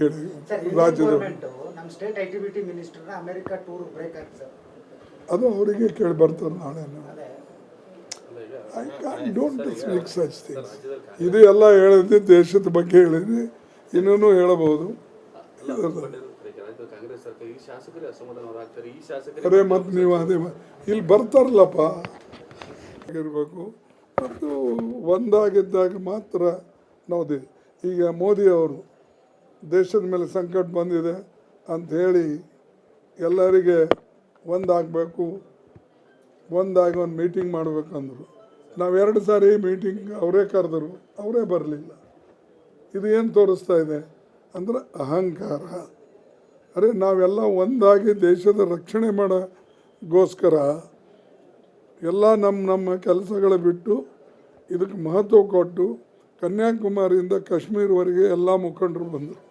ಕೇಳಿ ರಾಜ್ಯದ ನಮ್ಮ ಸ್ಟೇಟ್ ಆಕ್ಟಿವಿಟಿ ಮಿನಿಸ್ಟರ್ನ ಅಮೆರಿಕ ಟೂರ್ ಬ್ರೇಕ್ ಆಯ್ತು ಅದು ಅವರಿಗೆ ಕೇಳಿ ಬರ್ತಾರೆ ನಾಳೆ. I can don't speak such things ಇದು ಎಲ್ಲ ಹೇಳಿದ್ದೆ ದೇಶದ ಬಗ್ಗೆ ಹೇಳಿದ್ವಿ ಇನ್ನೂ ಹೇಳಬಹುದು. ಅರೆ ಮತ್ತು ನೀವು ಅದೇ ಇಲ್ಲಿ ಬರ್ತಾರಲ್ಲಪ್ಪ. ಇರಬೇಕು ಮತ್ತು ಒಂದಾಗಿದ್ದಾಗ ಮಾತ್ರ ನಾವು ಈಗ ಮೋದಿ ಅವರು ದೇಶದ ಮೇಲೆ ಸಂಕಟ ಬಂದಿದೆ ಅಂತ ಹೇಳಿ ಎಲ್ಲರಿಗೆ ಒಂದಾಗಬೇಕು, ಒಂದಾಗಿ ಒಂದು ಮೀಟಿಂಗ್ ಮಾಡಬೇಕಂದ್ರು. ನಾವು ಎರಡು ಸಾರಿ ಮೀಟಿಂಗ್ ಅವರೇ ಕರೆದರು, ಅವರೇ ಬರಲಿಲ್ಲ. ಇದು ಏನು ತೋರಿಸ್ತಾ ಇದೆ ಅಂದ್ರೆ ಅಹಂಕಾರ. ಅರೆ, ನಾವೆಲ್ಲ ಒಂದಾಗಿ ದೇಶದ ರಕ್ಷಣೆ ಮಾಡೋಗೋಸ್ಕರ ಎಲ್ಲ ನಮ್ಮ ನಮ್ಮ ಕೆಲಸಗಳ ಬಿಟ್ಟು ಇದಕ್ಕೆ ಮಹತ್ವ ಕೊಟ್ಟು ಕನ್ಯಾಕುಮಾರಿಯಿಂದ ಕಾಶ್ಮೀರವರೆಗೆ ಎಲ್ಲ ಮುಖಂಡರು ಬಂದರು.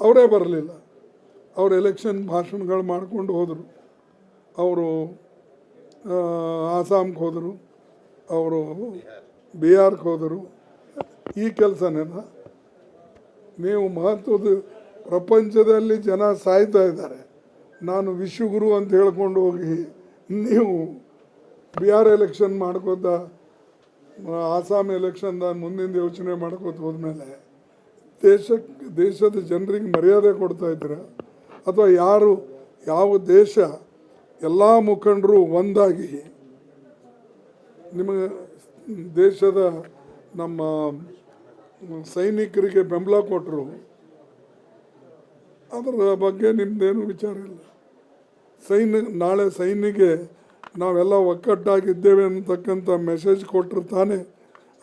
ಅವರೇ ಬರಲಿಲ್ಲ. ಅವರು ಎಲೆಕ್ಷನ್ ಭಾಷಣಗಳು ಮಾಡ್ಕೊಂಡು ಹೋದರು. ಅವರು ಆಸಾಮ್ಗೆ ಹೋದರು. ಅವರು ಬಿಹಾರ್ಗೆ ಹೋದರು. ಈ ಕೆಲಸನೆಲ್ಲ ನೀವು ಮಹತ್ವದ ಪ್ರಪಂಚದಲ್ಲಿ ಜನ ಸಾಯ್ತಾ ಇದ್ದಾರೆ. ನಾನು ವಿಶ್ವಗುರು ಅಂತ ಹೇಳ್ಕೊಂಡು ಹೋಗಿ ನೀವು ಬಿಹಾರ್ ಎಲೆಕ್ಷನ್ ಮಾಡ್ಕೋತ ಆಸಾಮ್ ಎಲೆಕ್ಷನ್ದ ಮುಂದಿನ ಯೋಚನೆ ಮಾಡ್ಕೋತ ಹೋದ್ಮೇಲೆ ದೇಶಕ್ಕೆ ದೇಶದ ಜನರಿಗೆ ಮರ್ಯಾದೆ ಕೊಡ್ತಾ ಇದ್ದೀರಾ? ಅಥವಾ ಯಾರು, ಯಾವ ದೇಶ ಎಲ್ಲ ಮುಖಂಡರು ಒಂದಾಗಿ ನಿಮಗೆ ದೇಶದ ನಮ್ಮ ಸೈನಿಕರಿಗೆ ಬೆಂಬಲ ಕೊಟ್ಟರು ಅದರ ಬಗ್ಗೆ ನಿಮ್ಮದೇನು ವಿಚಾರ ಇಲ್ಲ. ಸೈನ್ಯ ನಾಳೆ ಸೈನಿಗೆ ನಾವೆಲ್ಲ ಒಕ್ಕಟ್ಟಾಗಿದ್ದೇವೆ ಅಂತಕ್ಕಂಥ ಮೆಸೇಜ್ ಕೊಟ್ಟರು ತಾನೇ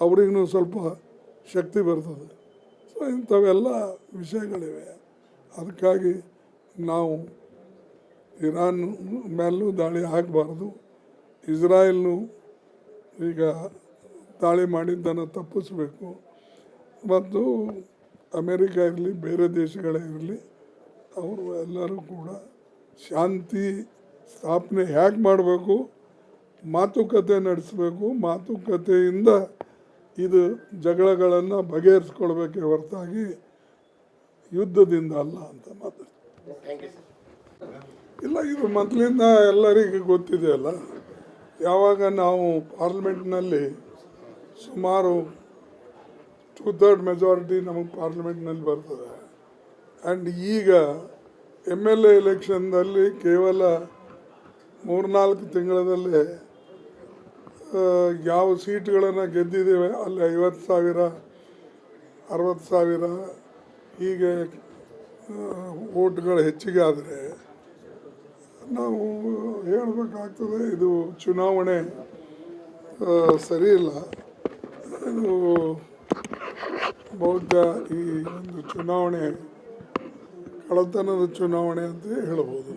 ಅವ್ರಿಗೂ ಸ್ವಲ್ಪ ಶಕ್ತಿ ಬರ್ತದೆ. ಸೊ ಇಂಥವೆಲ್ಲ ವಿಷಯಗಳಿವೆ. ಅದಕ್ಕಾಗಿ ನಾವು ಇರಾನ್ ಮೇಲೂ ದಾಳಿ ಆಗಬಾರ್ದು. ಇಸ್ರಾಯೇಲ್ನು ಈಗ ದಾಳಿ ಮಾಡಿದ್ದನ್ನು ತಪ್ಪಿಸಬೇಕು. ಮತ್ತು ಅಮೇರಿಕ ಇರಲಿ, ಬೇರೆ ದೇಶಗಳೇ ಇರಲಿ, ಅವರು ಎಲ್ಲರೂ ಕೂಡ ಶಾಂತಿ ಸ್ಥಾಪನೆ ಹೇಗೆ ಮಾಡಬೇಕು, ಮಾತುಕತೆ ನಡೆಸಬೇಕು, ಮಾತುಕತೆಯಿಂದ ಇದು ಜಗಳಗಳನ್ನು ಬಗೆಹರಿಸ್ಕೊಳ್ಬೇಕೇ ಹೊರತಾಗಿ ಯುದ್ಧದಿಂದ ಅಲ್ಲ ಅಂತ ಮಾತು ಇಲ್ಲ, ಇದು ಮೊದಲಿಂದ ಎಲ್ಲರಿಗೂ ಗೊತ್ತಿದೆಯಲ್ಲ, ಯಾವಾಗ ನಾವು ಪಾರ್ಲಿಮೆಂಟ್ನಲ್ಲಿ ಸುಮಾರು ಟೂ ಥರ್ಡ್ ಮೆಜಾರಿಟಿ ನಮಗೆ ಪಾರ್ಲಿಮೆಂಟ್ನಲ್ಲಿ ಬರ್ತದೆ. ಆ್ಯಂಡ್ ಈಗ ಎಂ ಎಲ್ ಎ ಎಲೆಕ್ಷನ್ದಲ್ಲಿ ಕೇವಲ ಮೂರ್ನಾಲ್ಕು ತಿಂಗಳಲ್ಲೇ ಯಾವ ಸೀಟ್ಗಳನ್ನು ಗೆದ್ದಿದ್ದೇವೆ? ಅಲ್ಲಿ ಐವತ್ತು ಸಾವಿರ, ಅರವತ್ತು ಸಾವಿರ, ಹೀಗೆ ಓಟ್ಗಳು ಹೆಚ್ಚಿಗೆ ಆದರೆ ನಾವು ಹೇಳಬೇಕಾಗ್ತದೆ, ಇದು ಚುನಾವಣೆ ಸರಿ ಇಲ್ಲ. ಇದು ಬೌದ್ಧ ಈ ಒಂದು ಚುನಾವಣೆ, ಕಳ್ಳತನದ ಚುನಾವಣೆ ಅಂತ ಹೇಳ್ಬೋದು